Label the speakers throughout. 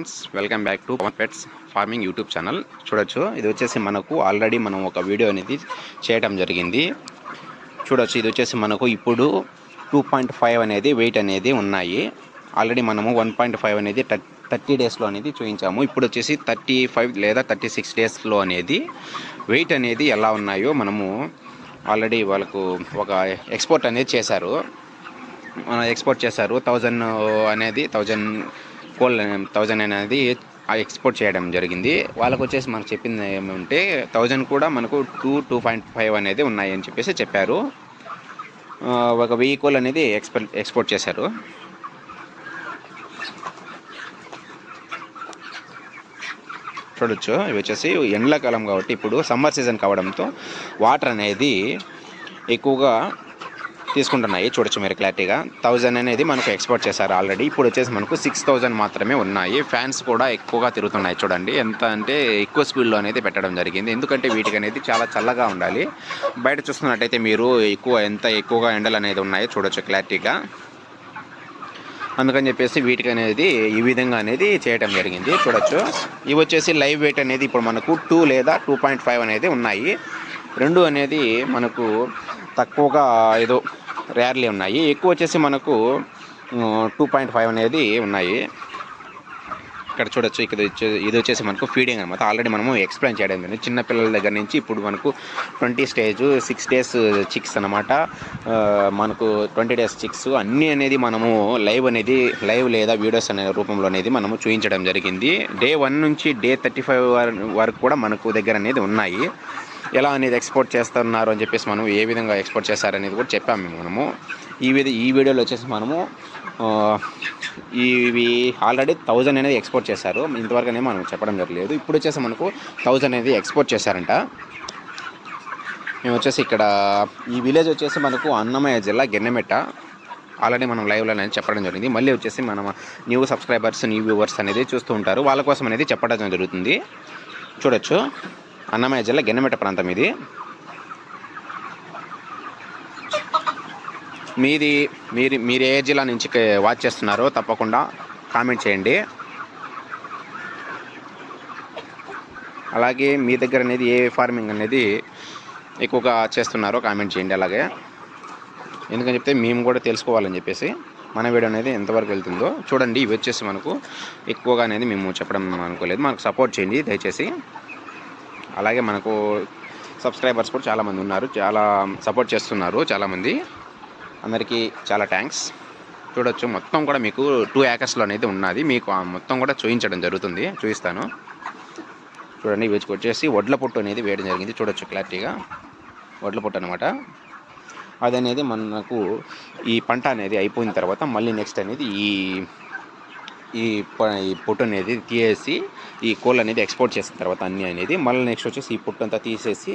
Speaker 1: Friends welcome back to Pavan pets farming YouTube channel. చూడొచ్చు ఇది వచ్చేసి మనకు ఆల్రెడీ మనం ఒక వీడియో అనేది చేయడం జరిగింది. చూడొచ్చు ఇది వచ్చేసి మనకు ఇప్పుడు టూ పాయింట్ ఫైవ్ అనేది వెయిట్ అనేది ఉన్నాయి. ఆల్రెడీ మనము వన్ పాయింట్ ఫైవ్ అనేది థర్టీ డేస్లో అనేది చూపించాము. ఇప్పుడు వచ్చేసి థర్టీ ఫైవ్ లేదా థర్టీ సిక్స్ డేస్లో అనేది వెయిట్ అనేది ఎలా ఉన్నాయో మనము ఆల్రెడీ వాళ్ళకు ఒక ఎక్స్పోర్ట్ అనేది చేశారు. ఎక్స్పోర్ట్ చేశారు. థౌజండ్ అనేది థౌజండ్ కోల్ థౌజండ్ అనేది ఆ ఎక్స్పోర్ట్ చేయడం జరిగింది. వాళ్ళకు వచ్చేసి మనకు చెప్పింది ఏమంటే థౌజండ్ కూడా మనకు టూ టూ పాయింట్ ఫైవ్ అనేది ఉన్నాయి అని చెప్పేసి చెప్పారు. ఒక వెయ్యి కోల్ అనేది ఎక్స్పోర్ట్ ఎక్స్పోర్ట్ చేశారు. చూడొచ్చు. ఇవి వచ్చేసి ఎండాకాలం కాబట్టి ఇప్పుడు సమ్మర్ సీజన్ కావడంతో వాటర్ అనేది ఎక్కువగా తీసుకుంటున్నాయి. చూడొచ్చు మీరు క్లారిటీగా. థౌజండ్ అనేది మనకు ఎక్స్పోర్ట్ చేశారు ఆల్రెడీ. ఇప్పుడు వచ్చేసి మనకు సిక్స్ థౌజండ్ మాత్రమే ఉన్నాయి. ఫ్యాన్స్ కూడా ఎక్కువగా తిరుగుతున్నాయి చూడండి. ఎంత అంటే ఎక్కువ స్పీడ్లో అనేది పెట్టడం జరిగింది. ఎందుకంటే వీటికి అనేది చాలా చల్లగా ఉండాలి. బయట చూస్తున్నట్టయితే మీరు ఎక్కువ ఎంత ఎక్కువగా ఎండలు అనేది ఉన్నాయో చూడొచ్చు క్లారిటీగా. అందుకని చెప్పేసి వీటికి అనేది ఈ విధంగా అనేది చేయడం జరిగింది. చూడొచ్చు. ఇవి వచ్చేసి లైవ్ వెయిట్ అనేది ఇప్పుడు మనకు టూ లేదా టూ పాయింట్ ఫైవ్ అనేది ఉన్నాయి. రెండు అనేది మనకు తక్కువగా ఏదో రేర్లీ ఉన్నాయి. ఎక్కువ వచ్చేసి మనకు టూ పాయింట్ ఫైవ్ అనేది ఉన్నాయి. ఇక్కడ చూడొచ్చు ఇక్కడ ఇది వచ్చేసి మనకు ఫీడింగ్ అనమాట ఆల్రెడీ మనము ఎక్స్ప్లెయిన్ చేయడం జరిగింది. చిన్న పిల్లల దగ్గర నుంచి ఇప్పుడు మనకు twenty stage six days chicks అనమాట మనకు ట్వంటీ డేస్ చిక్స్ అన్నీ అనేది మనము లైవ్ అనేది లైవ్ లేదా వీడియోస్ అనే రూపంలో అనేది మనము చూపించడం జరిగింది. డే వన్ నుంచి డే థర్టీ ఫైవ్ వరకు కూడా మనకు దగ్గర అనేది ఉన్నాయి. ఎలా అనేది ఎక్స్పోర్ట్ చేస్తున్నారు అని చెప్పేసి మనం ఏ విధంగా ఎక్స్పోర్ట్ చేస్తారనేది కూడా చెప్పాము మనము. ఈ విధ ఈ వీడియోలో వచ్చేసి మనము ఇవి ఆల్రెడీ థౌజండ్ అనేది ఎక్స్పోర్ట్ చేశారు. ఇంతవరకు అనేది మనం చెప్పడం జరగలేదు. ఇప్పుడు వచ్చేసి మనకు థౌజండ్ అనేది ఎక్స్పోర్ట్ చేశారంట. మేము వచ్చేసి ఇక్కడ ఈ విలేజ్ వచ్చేసి మనకు అన్నమయ్య జిల్లా గెన్నెమెట్ట. ఆల్రెడీ మనం లైవ్లో అనేది చెప్పడం జరిగింది. మళ్ళీ వచ్చేసి మనం న్యూ సబ్స్క్రైబర్స్ న్యూ వ్యూవర్స్ అనేది చూస్తూ ఉంటారు. వాళ్ళ కోసం అనేది చెప్పడం జరుగుతుంది. చూడొచ్చు. అన్నమయ్య జిల్లా గెన్నమెట ప్రాంతం ఇది. మీది మీరు మీరు ఏ జిల్లా నుంచి వాచ్ చేస్తున్నారో తప్పకుండా కామెంట్ చేయండి. అలాగే మీ దగ్గర అనేది ఏ ఫార్మింగ్ అనేది ఎక్కువగా చేస్తున్నారో కామెంట్ చేయండి అలాగే. ఎందుకని చెప్తే మేము కూడా తెలుసుకోవాలని చెప్పేసి మన వీడియో అనేది ఎంతవరకు వెళ్తుందో చూడండి ఇవి వచ్చేసి మనకు ఎక్కువగా అనేది మేము చెప్పడం అనుకోలేదు. మనకు సపోర్ట్ చేయండి దయచేసి. అలాగే మనకు సబ్స్క్రైబర్స్ కూడా చాలామంది ఉన్నారు. చాలా సపోర్ట్ చేస్తున్నారు చాలామంది అందరికీ చాలా థ్యాంక్స్ చూడొచ్చు మొత్తం కూడా మీకు టూ ఏకర్స్లో అనేది ఉన్నది. మీకు మొత్తం కూడా చూపించడం జరుగుతుంది. చూపిస్తాను. చూడండి వీటికి వచ్చేసి వడ్ల పొట్టు అనేది వేయడం జరిగింది. చూడొచ్చు క్లారిటీగా. వడ్ల పొట్టు అనమాట అది అనేది మనకు ఈ పంట అనేది అయిపోయిన తర్వాత మళ్ళీ నెక్స్ట్ అనేది ఈ ఈ ఈ పొట్టు అనేది తీసేసి ఈ కోళ్ళు అనేది ఎక్స్పోర్ట్ చేసిన తర్వాత అన్నీ అనేది మళ్ళీ నెక్స్ట్ వచ్చేసి ఈ పొట్టు అంతా తీసేసి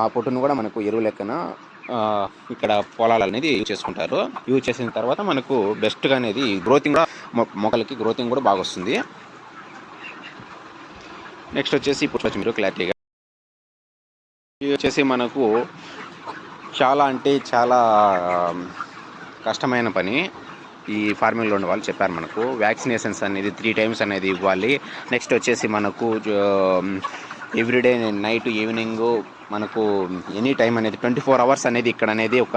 Speaker 1: ఆ పొట్టును కూడా మనకు ఎరువు లెక్కన ఇక్కడ పొలాలు అనేది యూజ్ చేసుకుంటారు. యూజ్ చేసిన తర్వాత మనకు బెస్ట్గా అనేది గ్రోతింగ్ కూడా మొక్కలకి గ్రోతింగ్ కూడా బాగా వస్తుంది. నెక్స్ట్ వచ్చేసి ఇప్పుడు వచ్చి మీరు క్లారిటీగా ఇది వచ్చేసి మనకు చాలా అంటే చాలా కష్టమైన పని. ఈ ఫార్మింగ్లో ఉన్న వాళ్ళు చెప్పారు మనకు. వ్యాక్సినేషన్స్ అనేది త్రీ టైమ్స్ అనేది ఇవ్వాలి. నెక్స్ట్ వచ్చేసి మనకు ఎవ్రీడే నైట్ ఈవినింగ్ మనకు ఎనీ టైం అనేది ట్వంటీ ఫోర్ అవర్స్ అనేది ఇక్కడ అనేది ఒక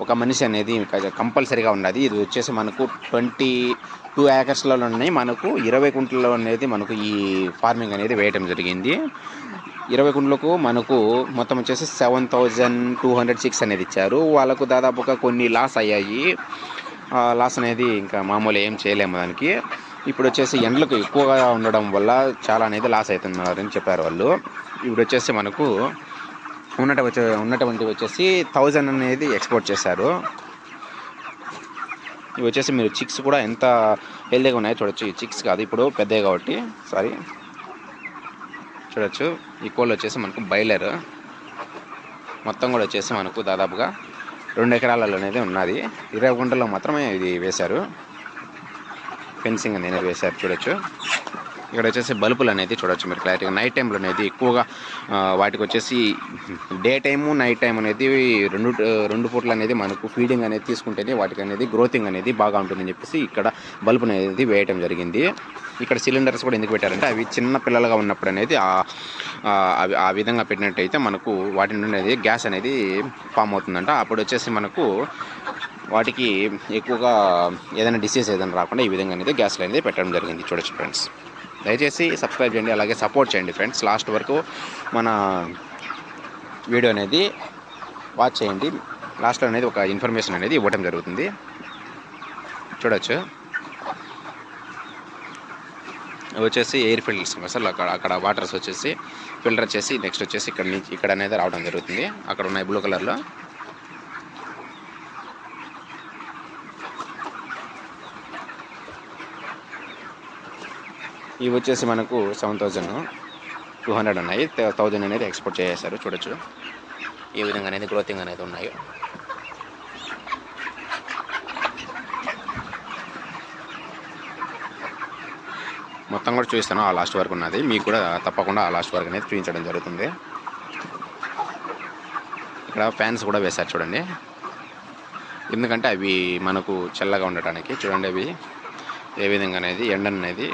Speaker 1: ఒక మనిషి అనేది కంపల్సరీగా ఉన్నది ఇది వచ్చేసి మనకు ట్వంటీ టూ ఏకర్స్లోనే మనకు ఇరవై కుంటల్లో అనేది మనకు ఈ ఫార్మింగ్ అనేది వేయటం జరిగింది. ఇరవై కుండ్లకు మనకు మొత్తం వచ్చేసి seven thousand two hundred six అనేది ఇచ్చారు. వాళ్ళకు దాదాపుగా కొన్ని లాస్ అయ్యాయి. లాస్ అనేది ఇంకా మామూలు ఏం చేయలేము దానికి. ఇప్పుడు వచ్చేసి ఎండలకు ఎక్కువగా ఉండడం వల్ల చాలా అనేది లాస్ అవుతున్నారని చెప్పారు వాళ్ళు. ఇప్పుడు వచ్చేసి మనకు ఉన్నట వచ్చే ఉన్నటువంటి వచ్చేసి థౌజండ్ అనేది ఎక్స్పోర్ట్ చేశారు. ఇవి వచ్చేసి మీరు చిక్స్ కూడా ఎంత హెల్దీగా ఉన్నాయో చూడొచ్చు. ఈ చిక్స్ కాదు ఇప్పుడు పెద్దవి కాబట్టి సారీ చూడొచ్చు. ఈ కోళ్ళు వచ్చేసి మనకు బయలర్ మొత్తం కూడా వచ్చేసి మనకు దాదాపుగా రెండు ఎకరాలలో అనేది ఉన్నది. ఇరవై గుంటల్లో మాత్రమే ఇది వేశారు. ఫెన్సింగ్ అనేది వేశారు చూడొచ్చు. ఇక్కడ వచ్చేసి బల్బులు అనేది చూడొచ్చు మీరు క్లారిటీగా నైట్ టైంలో అనేది ఎక్కువగా వాటికి వచ్చేసి డే టైము నైట్ టైం అనేది రెండు రెండు పూట్ల అనేది మనకు ఫీడింగ్ అనేది తీసుకుంటేనే వాటికి అనేది గ్రోతింగ్ అనేది బాగా ఉంటుందని చెప్పేసి ఇక్కడ బల్బు అనేది వేయటం జరిగింది. ఇక్కడ సిలిండర్స్ కూడా ఎందుకు పెట్టారంటే అవి చిన్న పిల్లలుగా ఉన్నప్పుడు అనేది ఆ- అవి ఆ విధంగా పెట్టినట్టయితే మనకు వాటి నుండి అనేది గ్యాస్ అనేది ఫామ్ అవుతుందంట. అప్పుడు వచ్చేసి మనకు వాటికి ఎక్కువగా ఏదైనా డిసీజ్ ఏదైనా రాకుండా ఈ విధంగా అనేది గ్యాస్ అనేది పెట్టడం జరిగింది. చూడొచ్చు ఫ్రెండ్స్ దయచేసి సబ్స్క్రైబ్ చేయండి అలాగే సపోర్ట్ చేయండి ఫ్రెండ్స్. లాస్ట్ వరకు మన వీడియో అనేది వాచ్ చేయండి. లాస్ట్లో అనేది ఒక ఇన్ఫర్మేషన్ అనేది ఇవ్వడం జరుగుతుంది. చూడొచ్చు. వచ్చేసి ఎయిర్ ఫిల్టర్స్ సార్. అక్కడ అక్కడ వాటర్స్ వచ్చేసి ఫిల్టర్ చేసి నెక్స్ట్ వచ్చేసి ఇక్కడ నుంచి ఇక్కడ అనేది రావడం జరుగుతుంది. అక్కడ ఉన్నాయి బ్లూ కలర్లో. ఇవి వచ్చేసి మనకు సెవెన్ థౌజండ్ టూ హండ్రెడ్ ఉన్నాయి. థౌజండ్ అనేది ఎక్స్పోర్ట్ చేసేసారు చూడొచ్చు. ఏ విధంగా అనేది గ్రోతింగ్ అనేది ఉన్నాయి. మొత్తం కూడా చూపిస్తాను ఆ లాస్ట్ వరకు ఉన్నది. మీకు కూడా తప్పకుండా ఆ లాస్ట్ వరకు అనేది చూపించడం జరుగుతుంది. ఇక్కడ ఫ్యాన్స్ కూడా వేశారు చూడండి. ఎందుకంటే అవి మనకు చల్లగా ఉండటానికి చూడండి అవి. ఏ విధంగా అనేది ఎండ అనేది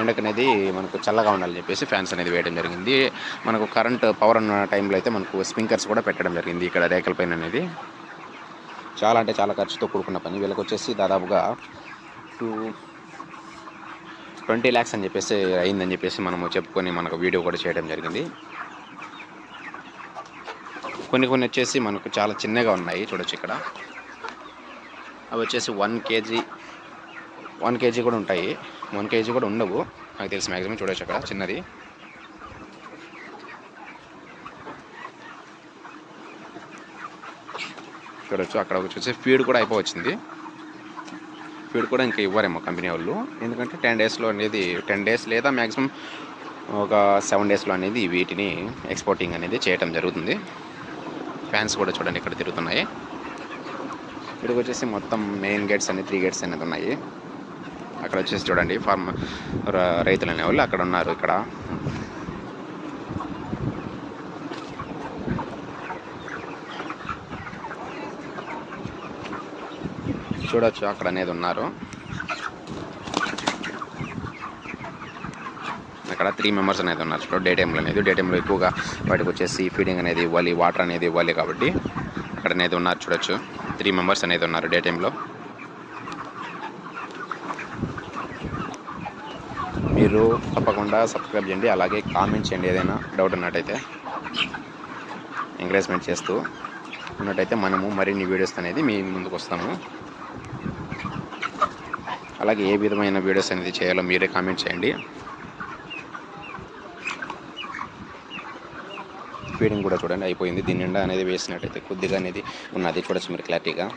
Speaker 1: ఎండకు అనేది మనకు చల్లగా ఉండాలని చెప్పేసి ఫ్యాన్స్ అనేది వేయడం జరిగింది. మనకు కరెంట్ పవర్ ఉన్న టైంలో అయితే మనకు స్ప్రింకర్స్ కూడా పెట్టడం జరిగింది ఇక్కడ రేకల పైన అనేది. చాలా అంటే చాలా ఖర్చుతో కూడుకున్న పని. వీళ్ళకి వచ్చేసి దాదాపుగా టూ ట్వంటీ ల్యాక్స్ అని చెప్పేసి అయిందని చెప్పేసి మనము చెప్పుకొని మనకు వీడియో కూడా చేయడం జరిగింది. కొన్ని కొన్ని వచ్చేసి మనకు చాలా చిన్నగా ఉన్నాయి చూడొచ్చు ఇక్కడ. అవి వచ్చేసి వన్ కేజీ వన్ కేజీ కూడా ఉంటాయి. వన్ కేజీ కూడా ఉండవు. నాకు తెలిసి మ్యాక్సిమం చూడొచ్చు అక్కడ చిన్నది. చూడొచ్చు అక్కడ వచ్చేసి ఫీడ్ కూడా అయిపోవచ్చింది. ఫీడ్ కూడా ఇంకా ఇవ్వరేమో కంపెనీ వాళ్ళు. ఎందుకంటే టెన్ డేస్లో అనేది టెన్ డేస్ లేదా మ్యాక్సిమం ఒక సెవెన్ డేస్లో అనేది వీటిని ఎక్స్పోర్టింగ్ అనేది చేయటం జరుగుతుంది. ఫ్యాన్స్ కూడా చూడండి ఇక్కడ తిరుగుతున్నాయి. ఇక్కడికి వచ్చేసి మొత్తం మెయిన్ గేట్స్ అన్ని త్రీ గేట్స్ అనేది ఉన్నాయి. అక్కడ వచ్చేసి చూడండి ఫార్మ్ రైతులు అనేవాళ్ళు అక్కడ ఉన్నారు ఇక్కడ. చూడొచ్చు అక్కడ అనేది ఉన్నారు. అక్కడ త్రీ మెంబర్స్ అనేది ఉన్నారు చూడ డే టైంలో అనేది. డే టైంలో ఎక్కువగా వాటికి వచ్చేసి ఫీడింగ్ అనేది ఇవ్వాలి వాటర్ అనేది ఇవ్వాలి కాబట్టి అక్కడ అనేది ఉన్నారు చూడొచ్చు. త్రీ మెంబర్స్ అనేది ఉన్నారు డే టైంలో మీరు తప్పకుండా సబ్స్క్రైబ్ చేయండి అలాగే కామెంట్ చేయండి ఏదైనా డౌట్ ఉన్నట్టయితే. ఎంకరేజ్మెంట్ చేస్తూ ఉన్నట్టయితే మనము మరిన్ని వీడియోస్ అనేది మీ ముందుకు వస్తాము. అలాగే ఏ విధమైన వీడియోస్ అనేది చేయాలో మీరే కామెంట్ చేయండి. ఫీడింగ్ కూడా చూడండి అయిపోయింది. దీని నిండా అనేది వేసినట్టయితే కొద్దిగా అనేది ఉన్నది. చూడొచ్చు మీరు క్లారిటీగా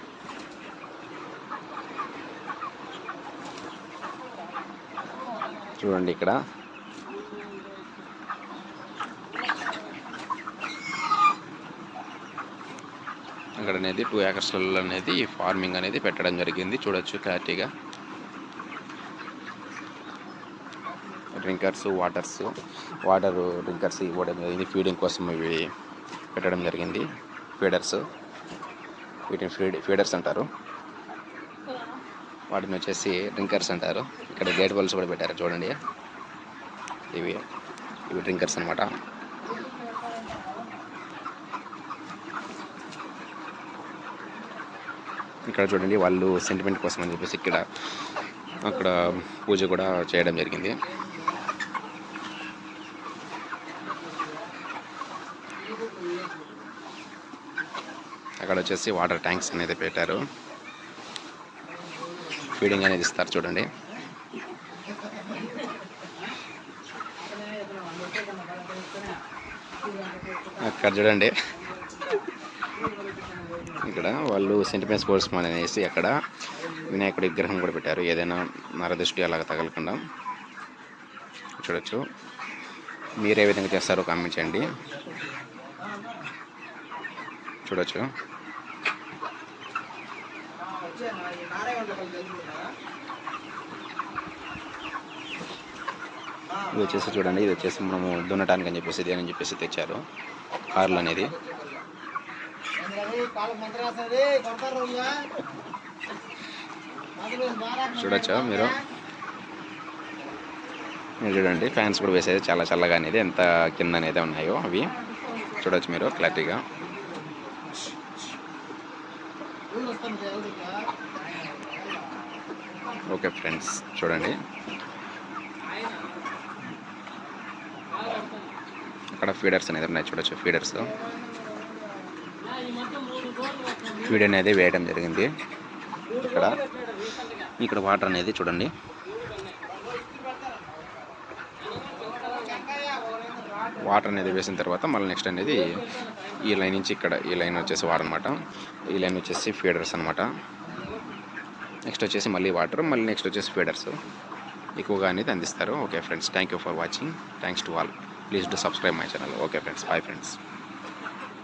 Speaker 1: చూడండి ఇక్కడ. అక్కడ అనేది టూ ఏకర్స్లలో అనేది ఫార్మింగ్ అనేది పెట్టడం జరిగింది. చూడొచ్చు క్లారిటీగా. డ్రింకర్స్ వాటర్స్ వాటర్ డ్రింకర్స్ ఇవ్వడం జరిగింది. ఫీడింగ్ కోసం ఇవి పెట్టడం జరిగింది. ఫీడర్స్ వీటిని ఫీడ్ ఫీడర్స్ అంటారు. వాటిని వచ్చేసి డ్రింకర్స్ అంటారు. ఇక్కడ గేట్ బల్స్ కూడా పెట్టారు చూడండి. ఇవి ఇవి డ్రింకర్స్ అనమాట ఇక్కడ చూడండి వాళ్ళు సెంటిమెంట్ కోసం అని చెప్పేసి ఇక్కడ అక్కడ పూజ కూడా చేయడం జరిగింది. అక్కడ వచ్చేసి వాటర్ ట్యాంక్స్ అనేది పెట్టారు. ఫీడింగ్ అనేది ఇస్తారు చూడండి. అక్కడ చూడండి. ఇక్కడ వాళ్ళు సెంటిమెంట్ స్పోర్ట్స్ మాల్ అనేసి అక్కడ వినాయకుడి విగ్రహం కూడా పెట్టారు. ఏదైనా నరదృష్టి అలాగ తగలకుండా. చూడొచ్చు. మీరు ఏ విధంగా చేస్తారో కామెంట్ చేయండి. చూడొచ్చు. ఇది వచ్చేసి చూడండి ఇది వచ్చేసి మనము దున్నటానికి అని చెప్పేసి దేని చెప్పేసి తెచ్చారు. కార్లు అనేది. చూడొచ్చా మీరు? మీరు చూడండి ఫ్యాన్స్ కూడా వేసేది చాలా చల్లగా అనేది ఎంత కింద అనేది ఉన్నాయో అవి. చూడొచ్చు మీరు క్లారిటీగా. ఓకే ఫ్రెండ్స్ చూడండి. అక్కడ ఫీడర్స్ అనేది ఉన్నాయి చూడొచ్చు ఫీడర్స్. ఫీడ్ అనేది వేయడం జరిగింది. ఇక్కడ ఇక్కడ వాటర్ అనేది చూడండి. వాటర్ అనేది వేసిన తర్వాత మళ్ళీ నెక్స్ట్ అనేది ఈ లైన్ నుంచి ఇక్కడ ఈ లైన్ వచ్చేసి వాటర్ అనమాట ఈ లైన్ వచ్చేసి ఫీడర్స్ అనమాట నెక్స్ట్ వచ్చేసి మళ్ళీ వాటర్ మళ్ళీ నెక్స్ట్ వచ్చేసి ఫీడర్స్. ఎక్కువగా అనేది అందిస్తారు. Okay friends thank you for watching. Thanks to all. Please to subscribe my channel. Okay friends bye friends.